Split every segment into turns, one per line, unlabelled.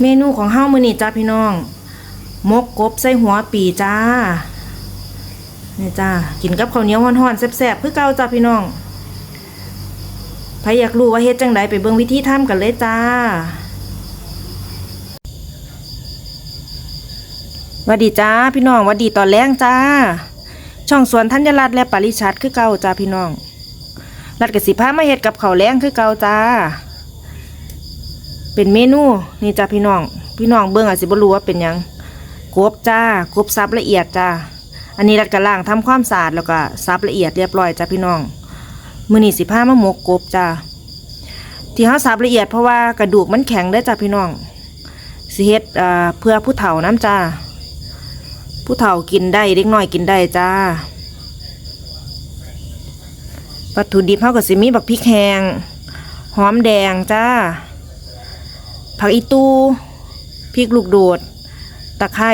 เมนูของเฮามื้อนี้จ้าพี่น้อง มกกบใส่หัวปีจ้านี่จ้ากินกับข้าวเหนียวฮ้อนๆแซ่บๆคือเก่าจ้าพี่น้องใครอยากรู้ว่าเฮ็ดจังไดไปเบิ่งวิธีทำกันเลยจ้าวัสดีจ้าพี่น้องวัสดีตอนแรงจ้า ช่องสวนธัญรัตน์และปริชัดคือเก่าจ้าพี่น้องรัดกสิพามาเฮ็ดกับข้าวแรงคือเก่าจ้า เป็นเมนูนี่จ้าพี่น้อง พี่น้องเบิ่งอาจสิบ่รู้ว่าเป็นยังกบจ้ากบซับละเอียดจ้าอันนี้รัดกระล่างทำความสะอาดแล้วก็ซับละเอียดเรียบร้อยจ้าพี่น้องมื้อนี้สิพามาหมกกบจ้าที่เฮาซับละเอียดเพราะว่ากระดูกมันแข็งเด้จ้าพี่น้องสิเฮ็ดเอ่อเพื่อผู้เฒ่าน้ำจ้าผู้เฒ่ากินได้เด็กน้อยกินได้จ้าวัตถุดิบเฮาก็สิมีบักพริกแห้งหอมแดงจ้า ผักอีตูพริกลูกโดด ตะไคร้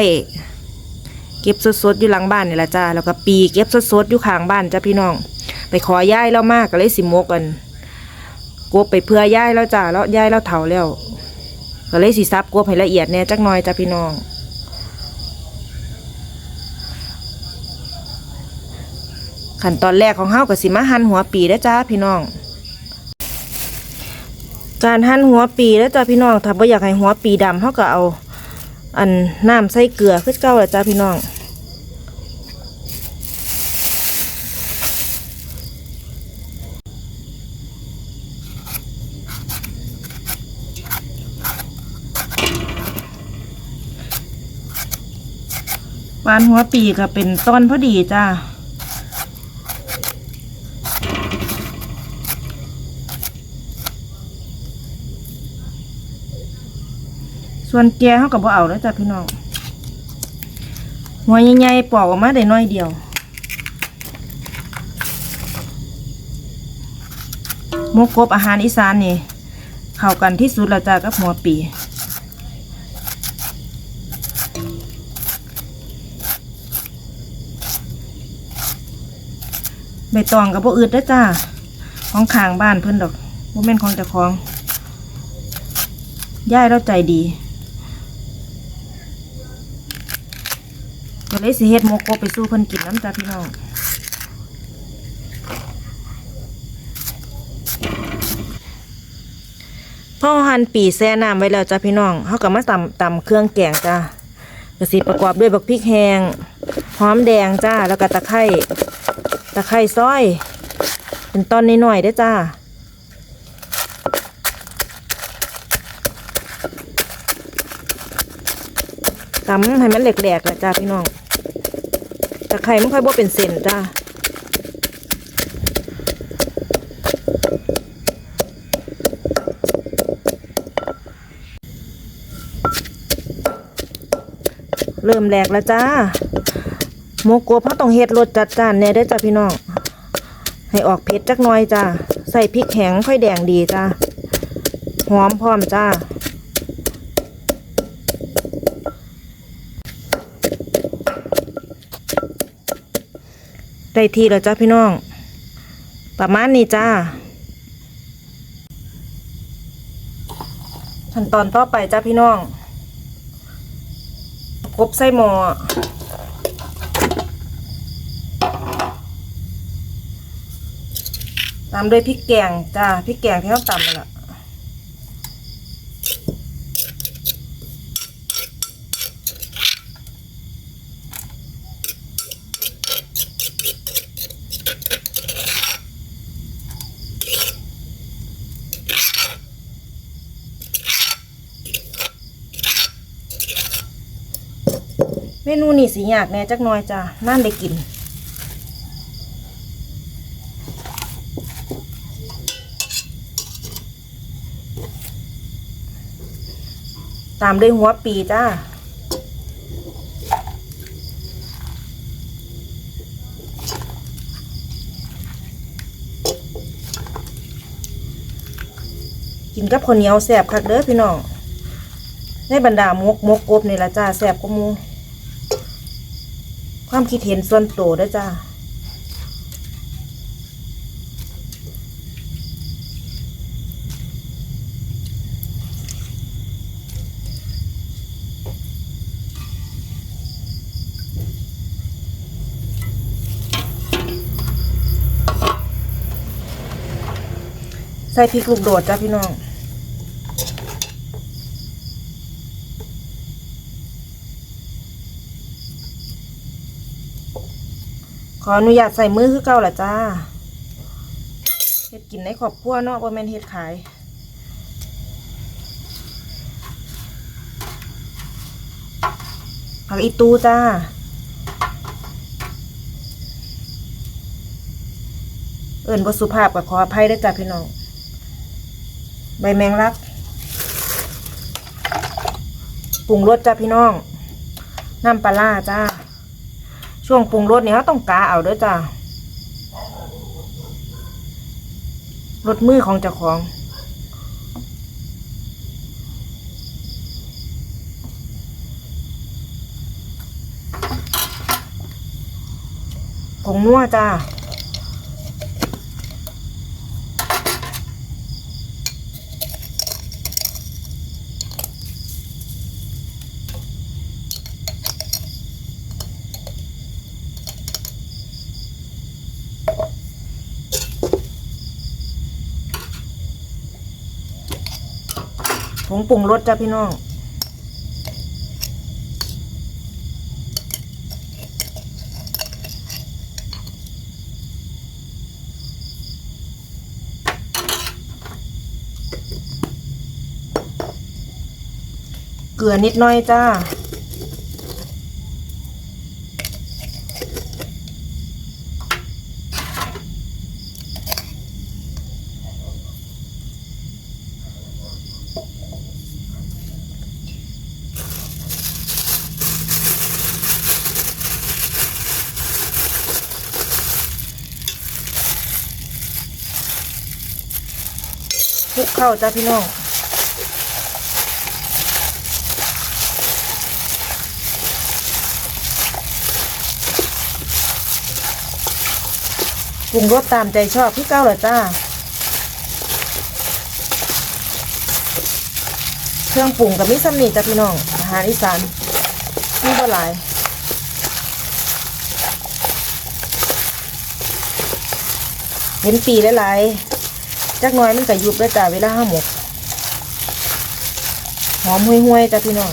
เก็บสดๆอยู่หลังบ้านนี่แหละจ้าแล้วก็ปีเก็บสดๆอยู่ข้างบ้านจ้าพี่น้อง ไปขอย่ายแล้วมากก็เลยสิมกกันกบไปเพื่อย่ายแล้วจ้าแล้วย่ายแล้วเถาแล้วก็เลยสิซับกบให้ละเอียดแหน่ยจักหน่อยจ้าพี่น้องขั้นตอนแรกของเฮาก็สิมาหั่นหัวปีเด้จ้าพี่น้อง การหั่นหัวปีเด้อจ้าพี่น้องถ้าบ่อยากให้หัวปีดำเฮาก็เอา อันน้ำใส่เกลือคือเก่าแหละจ้าพี่น้องปานหัวปีก็เป็นต้นพอดีจ้า ส่วนแกเขากับบ่เอาแล้วจ้ะพี่น้องหัวใหญ่ๆปอกออกมาได้น้อยเดียวมกกบอาหารอีสานนี่เข้ากันที่สุดแล้วจ้ะกับหัวปีใบตองกับพวกอืดได้จ้า ของขางบ้านเพิ่อนดอกบ่แม่นของเจ้าของ ย่ายเราใจดี เลยสิเฮ็ดหมกกไปสู้เพลนกินน้ำจ้าพี่น้องพ่อหั่นปีแซ่น้ำไว้แล้วจ้าพี่น้องเขาก็มาตำตำเครื่องแกงจ้าก็สิประกอบด้วยบักพริกแห้งหอมแดงจ้า แล้วก็ตะไคร้ตะไคร้ซอย เป็นตอนน้อยๆเด้จ้าตำให้มันแหลกๆแหละจ้าพี่น้อง ตะไคร้ไม่ค่อยบ่เป็นเส้นจ้าเริ่มแหลกแล้วจ้าโมโกะเพราะต้องเฮ็ดรสจัดจ้านแน่ได้จ้าพี่น้อง ให้ออกเผ็ดจักหน่อยจ้า ใส่พริกแห้งค่อยแดงดีจ้า หอมพร้อมจ้า ได้ทีแล้วจ้าพี่น้อง ประมาณนี้จ้า ขั้นตอนต่อไปจ้าพี่น้องกบใส่หม้อตามด้วยพริกแกงจ้าพริกแกงที่เราตำนั่นแหละ มนูนี่สิยากแน่จักน่อยจ้านั่นได้กินตามด้วยหัวปีจ้า กินกับข้าวเหนียวแซ่บคักเด้อพี่น้อง ในบรรดามกมกกบนี่ละจ้าแซ่บกว่ามู ความคิดเห็นส่วนตัวด้วยจ้าใส่พริกลูกโดดจ้าพี่น้อง ออนุญาตใส่มือคือเก่าละจ้าเฮ็ดกินในครอบครัวเนาะบ่แม่นเฮ็ดขายผักอีตูจ้าเอิ่นบ่สุภาพก็ขออภัยด้วยจ้ะพี่น้อง ใบแมงลักปรุงรสจ้ะพี่น้อง น้ำปลาร้าจ้า ช่วงปรุงรสเนี่ยเราต้องกาเอาเด้อจ้ารสมือของเจ้าของ ผงนัวจ้า ผงปรุงรสจ้าพี่น้อง เกลือนิดหน่อยจ้า ลุกเข้าจ้าพี่น้องปรุงรสตามใจชอบพี่เก้าเหรอจ้า เครื่องปรุงกับมิสำนีจ้ะพี่น้อง อาหารอีสานมีบ่หลายเห็นปีหลายๆ จักหน้อยมันก็ยุบแล้วจ้าเวลาห้าหมกหอมห่วยๆจ้ะพี่น้อง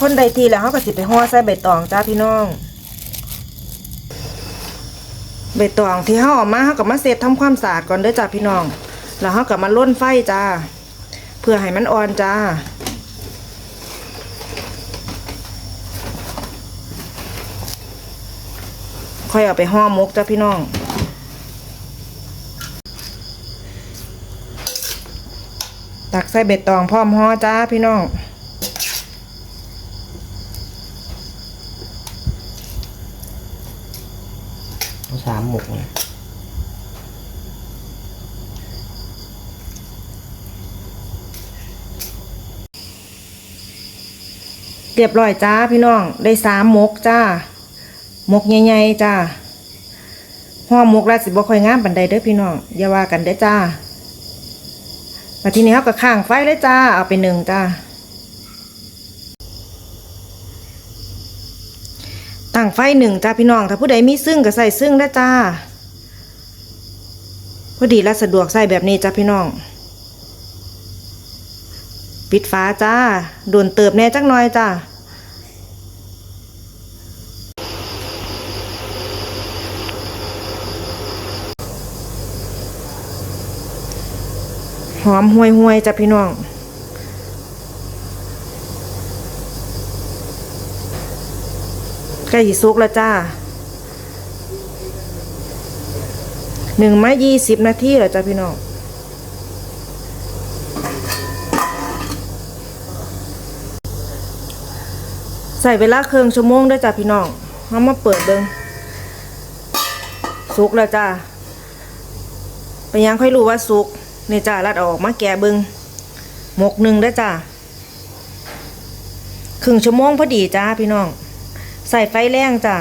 คนใดทีแล้วเขาก็สิไปห่อใส่ใบตองจ้าพี่น้อง ใบตองที่เขาออกมาเขาก็มาเสร็จทำความสะอาดก่อนเด้อจ้าพี่น้อง แล้วเขาก็มาล่นไฟจ้า เพื่อให้มันอ่อนจ้า ค่อยเอาไปห่อหมกจ้าพี่น้องตักใส่เบ็ดตองพร้อมห่อจ้าพี่น้อง
เอา สามหมกเนะ
เรียบร้อยจ้าพี่น้องได้สามมกจ้ามกใหญ่ๆจ้าห่อมกแล้วสิบ่ค่อยงามปันใดเด้อพี่น้องอย่าว่ากันเด้อจ้ามาทีนี้เขาก็ข้างไฟเลยจ้าเอาไปหนึ่งจ้า ตั้งไฟหนึ่งจ้าพี่น้อง ถ้าผู้ใดมีซึ่งก็ใส่ซึ่งได้จ้า พอดีและสะดวกใส่แบบนี้จ้าพี่น้อง ปิดฟ้าจ้าโดนเติบแน่จักหน่อยจ้าหอมห่วยห่วยๆจ้ะพี่น้อง ใกล้สิสุกแล้วจ้าหนึ่งไม้ยี่สิบนาทีแล้วจ้ะพี่น้องใส่เวลาเครื่องชั่วโมงด้วยจ้ะพี่น้องเอามาเปิดเบิงสุกแล้วจ้าไปยังค่อยรู้ว่าสุกเนี่จ้ารัดออกมาแกะเบิงหมกหนึ่งได้จ้าครึ่งชั่วโมงพอดีจ้าพี่น้อง ใส่ไฟแรงจ้ะ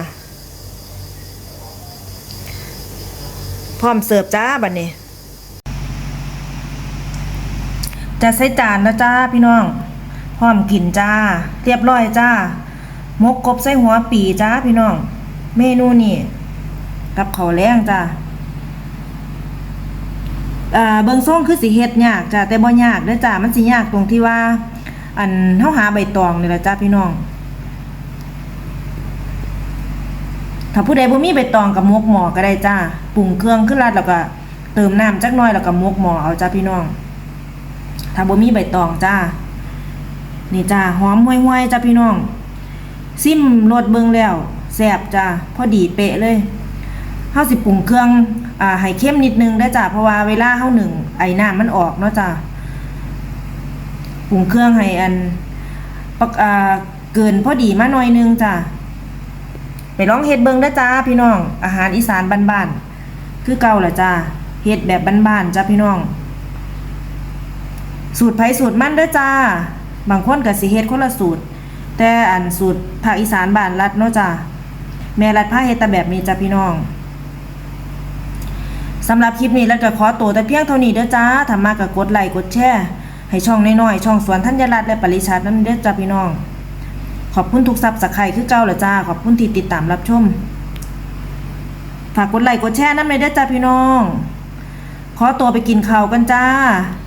พร้อมเสิร์ฟจ้าบัดนนี้ จะใส่จานแล้วจ้าพี่น้อง พร้อมกินจ้า เรียบร้อยจ้ามกกบใส่หัวปีจ้าพี่น้อง เมนูนี่กับข้าวแรงจ้าเบิงซ่งคือสีเฮ็ดยากจ้าแต่บ่ยากเด้จ้ามันสิยากตรงที่ว่า อันเฮาหาใบตองนี่แหละจ้าพี่น้อง ถ้าผู้ใดบ่มีใบตองกับมกหมอก็ได้จ้าปรุงเครื่องขึ้นราดแล้วก็เติมน้ำจักหน่อยแล้วก็มกหมอเอาจ้าพี่น้อง ถ้าบ่มีใบตองจ้านี่จ้าหอมห่วยๆจ้าพี่น้อง ซิมรสเบิ่งแล้วแซ่บจ้าพอดีเป๊ะเลยเฮาสิปรุงเครื่องอ่าให้เข้มนิดนึงได้จ้าเพราะว่าเวลาเฮาหนึ่งไอ้น้ำมันออกเนาะจ้าปรุงเครื่องให้อันปักอ่าเกินพอดีมาหน่อยนึงจ้า ไปลองเฮ็ดเบิงได้จ้าพี่น้อง อาหารอีสานบ้านๆคือเก่าละจ้าเฮ็ดแบบบ้านๆจ้าพี่น้อง สูตรไผ่สูตรมันเด้อจ้า บางคนก็สิเฮ็ดคนละสูตร แต่อันสูตรภาคอีสานบ้านรัดเนาะจ้าแม่รัดพาเฮ็ดแต่แบบนี้จ้าพี่น้องสำหรับคลิปนี้แล้วก็ขอตัวแต่เพียงเท่านี้เด้อจ้าถ้ามาก็กดไลค์กดแชร์ให้ช่องน้อยๆช่องสวนธัญรัตน์และปริชาตินั้นเด้อจ้าพี่น้อง ขอบคุณทุกซับสไครต์คือเก่าละจ้า ขอบคุณที่ติดตามรับชม ฝากกดไลค์กดแชร์น้ำเลยด้จ้าพี่น้อง ขอตัวไปกินข้าวกันจ้า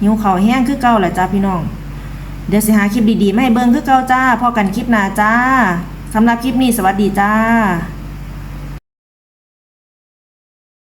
หิวข้าวแห้งคือเก่าละจ้าพี่น้อง เดี๋ยวสิหาคลิปดีๆมาให้เบิ่งคือเก้าจ้าพอกันคลิปหน้าจ้าสำหรับคลิปนี้สวัสดีจ้า